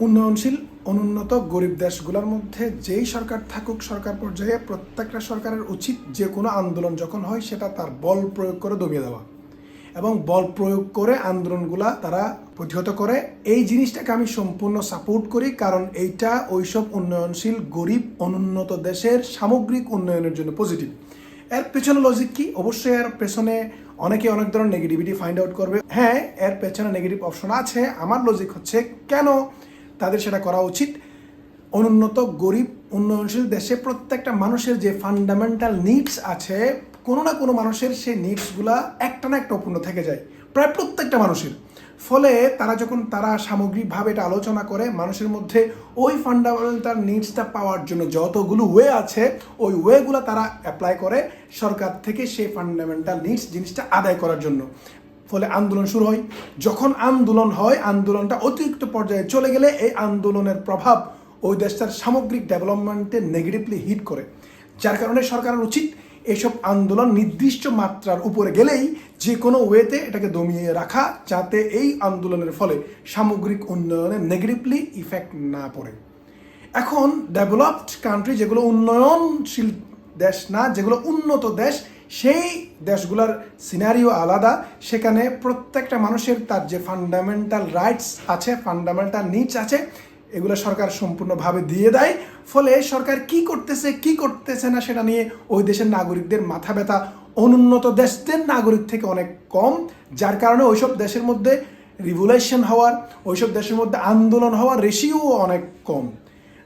উন্নয়নশীল, অনুন্নত গরিব দেশগুলোর মধ্যে যেই সরকার থাকুক, সরকার পর্যায়ে প্রত্যেকটা সরকারের উচিত যে কোনো আন্দোলন যখন হয়, সেটা তার বল প্রয়োগ করে দমিয়ে দেওয়া। এবং বল প্রয়োগ করে আন্দোলনগুলা তারা প্রতিহত করে। এই জিনিসটাকে আমি সম্পূর্ণ সাপোর্ট করি, কারণ এইটা ওইসব উন্নয়নশীল, গরিব, অনুন্নত দেশের সামগ্রিক উন্নয়নের জন্য পজিটিভ এর পেছনে লজিক কি? অবশ্যই এর পেছনে অনেকে অনেক ধরনের নেগেটিভিটি ফাইন্ড আউট করবে। হ্যাঁ এর পেছনে নেগেটিভ অপশন আছে। আমার লজিক হচ্ছে, কেন তাদের সেটা করা উচিত। অনুন্নত, গরিব, উন্নয়নশীল দেশে প্রত্যেকটা মানুষের যে ফান্ডামেন্টাল নিডস আছে, কোনো না কোনো মানুষের সেই নিডসগুলা একটা না একটা অপূর্ণ থেকে যায়। প্রায় প্রত্যেকটা মানুষের। ফলে তারা যখন তারা সামগ্রিকভাবে এটা আলোচনা করে, মানুষের মধ্যে ওই ফান্ডামেন্টাল নিডসটা পাওয়ার জন্য যতগুলো ওয়ে আছে, ওই ওয়েগুলো তারা অ্যাপ্লাই করে সরকার থেকে সেই ফান্ডামেন্টাল নিডস জিনিসটা আদায় করার জন্য। ফলে আন্দোলন শুরু হয়। যখন আন্দোলন হয়, আন্দোলনটা অতিরিক্ত পর্যায়ে চলে গেলে এই আন্দোলনের প্রভাব ওই দেশটার সামগ্রিক ডেভেলপমেন্টে নেগেটিভলি হিট করে। যার কারণে সরকারের উচিত এসব আন্দোলন নির্দিষ্ট মাত্রার উপরে গেলেই যে কোনো ওয়েতে এটাকে দমিয়ে রাখা, যাতে এই আন্দোলনের ফলে সামগ্রিক উন্নয়নে নেগেটিভলি ইফেক্ট না পড়ে। এখন ডেভেলপড কান্ট্রি যেগুলো উন্নয়নশীল দেশ না, যেগুলো উন্নত দেশ সেই দেশগুলোর সিনারিও আলাদা। সেখানে প্রত্যেকটা মানুষের তার যে ফান্ডামেন্টাল রাইটস আছে ফান্ডামেন্টাল নিডস আছে, এগুলো সরকার সম্পূর্ণভাবে দিয়ে দেয়। ফলে সরকার কি করতেছে কি করতেছে না সেটা নিয়ে ওই দেশের নাগরিকদের মাথা ব্যথা অনুন্নত দেশদের নাগরিক থেকে অনেক কম। যার কারণে ওইসব দেশের মধ্যে রিভুলেশন হওয়ার, ওইসব দেশের মধ্যে আন্দোলন হওয়ার রেশিও অনেক কম।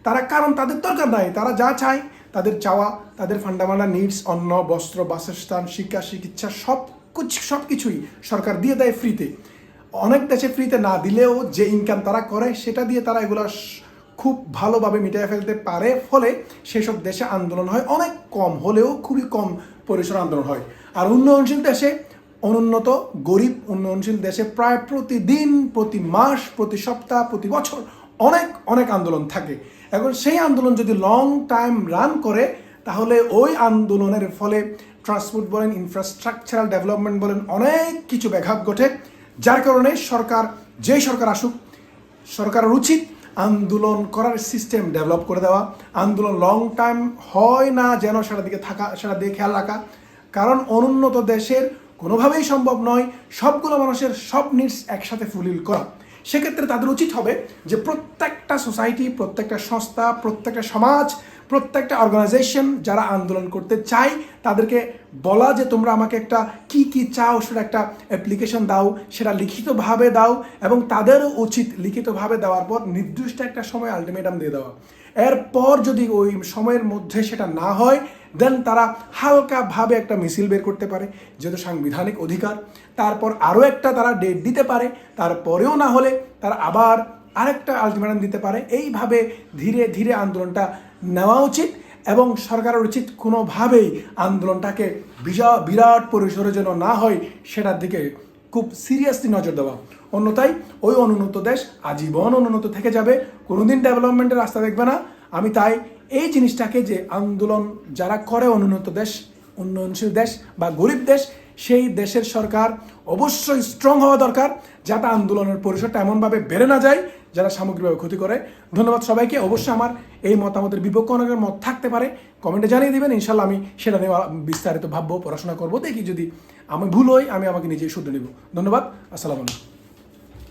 তারা, কারণ তাদের দরকার নাই, তারা যা চায় তাদের চাওয়া, তাদের ফান্ডামেন্টাল নিডস অন্ন, বস্ত্র, বাসস্থান, শিক্ষা, চিকিৎসা, সব কিছু সব কিছুই সরকার দিয়ে দেয় ফ্রিতে অনেক দেশে ফ্রিতে না দিলেও যে ইনকাম তারা করে, সেটা দিয়ে তারা এগুলো খুব ভালোভাবে মিটিয়ে ফেলতে পারে। ফলে সেসব দেশে আন্দোলন হয় অনেক কম, হলেও খুবই কম পরিসর আন্দোলন হয়। আর উন্নয়নশীল দেশে অনুন্নত, গরিব, উন্নয়নশীল দেশে প্রায় প্রতিদিন, প্রতি মাস, প্রতি সপ্তাহ, প্রতি বছর অনেক অনেক আন্দোলন থাকে। এখন সেই আন্দোলন যদি লং টাইম রান করে, তাহলে ওই আন্দোলনের ফলে ট্রান্সপোর্ট বলেন ইনফ্রাস্ট্রাকচারাল ডেভেলপমেন্ট বলেন অনেক কিছু ব্যাঘাত ঘটে। যার কারণে সরকার, যেই সরকার আসুক, সরকারের উচিত আন্দোলন করার সিস্টেম ডেভেলপ করে দেওয়া। আন্দোলন লং টাইম হয় না যেন সেটা দিকে থাকা সেটা দিয়ে খেয়াল রাখা। কারণ অনুন্নত দেশের কোনোভাবেই সম্ভব নয় সবগুলো মানুষের সব নিডস একসাথে ফুলিল করা। সেক্ষেত্রে তাদের উচিত হবে যে প্রত্যেকটা সোসাইটি, প্রত্যেকটা সংস্থা, প্রত্যেকটা সমাজ, প্রত্যেকটা অর্গানাইজেশন যারা আন্দোলন করতে চায়, তাদেরকে বলা যে তোমরা আমাকে একটা কি কি চাও সেটা একটা অ্যাপ্লিকেশন দাও, সেটা লিখিতভাবে দাও এবং তাদেরও উচিত লিখিতভাবে দেওয়ার পর নির্দিষ্ট একটা সময় আলটিমেটাম দিয়ে দেওয়া। এরপর যদি ওই সময়ের মধ্যে সেটা না হয় দেন তারা হালকাভাবে একটা মিছিল বের করতে পারে, যেহেতু সাংবিধানিক অধিকার। তারপর আরও একটা তারা ডেট দিতে পারে, তারপরেও না হলে তারা আবার আরেকটা আলটিমেটাম দিতে পারে। এইভাবে ধীরে ধীরে আন্দোলনটা নেওয়া উচিত এবং সরকারের উচিত কোনোভাবেই আন্দোলনটাকে বিরাট পরিসরে যেন না হয়, সেটার দিকে খুব সিরিয়াসলি নজর দেওয়া। অন্যথায় ওই অনুন্নত দেশ আজীবন অনুন্নত থেকে যাবে, কোনোদিন ডেভেলপমেন্টের রাস্তা দেখবে না। আমি তাই এই জিনিসটাকে যে আন্দোলন যারা করে অনুন্নত দেশ, উন্নয়নশীল দেশ বা গরিব দেশ সেই দেশের সরকার অবশ্যই স্ট্রং হওয়া দরকার যাতে আন্দোলনের পরিসরটা এমনভাবে বেড়ে না যায়, যারা সামগ্রিকভাবে ক্ষতি করে। ধন্যবাদ সবাইকে। অবশ্যই আমার এই মতামতের বিপক্ষ অনেকের মত থাকতে পারে। কমেন্টে জানিয়ে দেবেন ইনশাল্লাহ আমি সেটা নিয়ে বিস্তারিত ভাববো, পড়াশোনা করব, দেখি যদি আমি ভুল হই, আমি আমাকে নিজেই শুধু নেব। ধন্যবাদ, আসসালামু আলাইকুম।